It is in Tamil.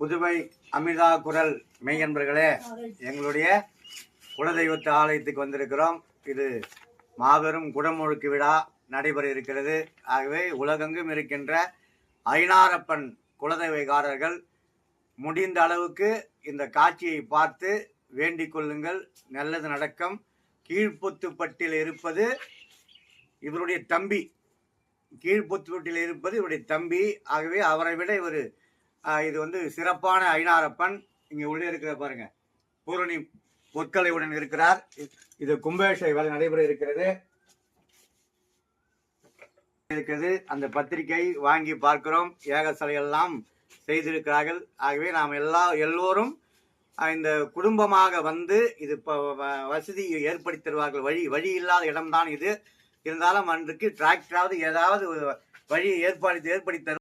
புதுவை அமிர்தா குரல் மெய்யன்பர்களே எங்களுடைய குலதெய்வத்து ஆலயத்துக்கு வந்திருக்கிறோம். இது மாபெரும் குடமுழுக்கு விழா நடைபெற இருக்கிறது. ஆகவே உலகெங்கும் இருக்கின்ற ஐநாரப்பன் குலதெய்வக்காரர்கள் முடிந்த அளவுக்கு இந்த காட்சியை பார்த்து வேண்டிக் கொள்ளுங்கள். நல்லது நடக்கும். கீழ்ப்புத்துப்பட்டில் இருப்பது இவருடைய தம்பி கீழ்புத்தூட்டில் இருப்பது இவருடைய தம்பி. ஆகவே அவரை விட இவர் இது வந்து சிறப்பான ஐநாரப்பன். இங்கே உள்ளே இருக்கிற பாருங்க பூரணி பொற்கலையுடன் இருக்கிறார். இது கும்பேஷை வேலை நடைபெற இருக்கிறது. இருக்கிறது. அந்த பத்திரிகை வாங்கி பார்க்கிறோம். ஏக எல்லாம் செய்திருக்கிறார்கள். ஆகவே நாம் எல்லா எல்லோரும் இந்த குடும்பமாக வந்து இது இப்போ வசதி ஏற்படுத்தி தருவார்கள். வழி வழி இல்லாத இடம்தான் இது. இருந்தாலும் அன்றைக்கு டிராக்டராவது ஏதாவது வழி ஏற்பாடு ஏற்படுத்தி தரும்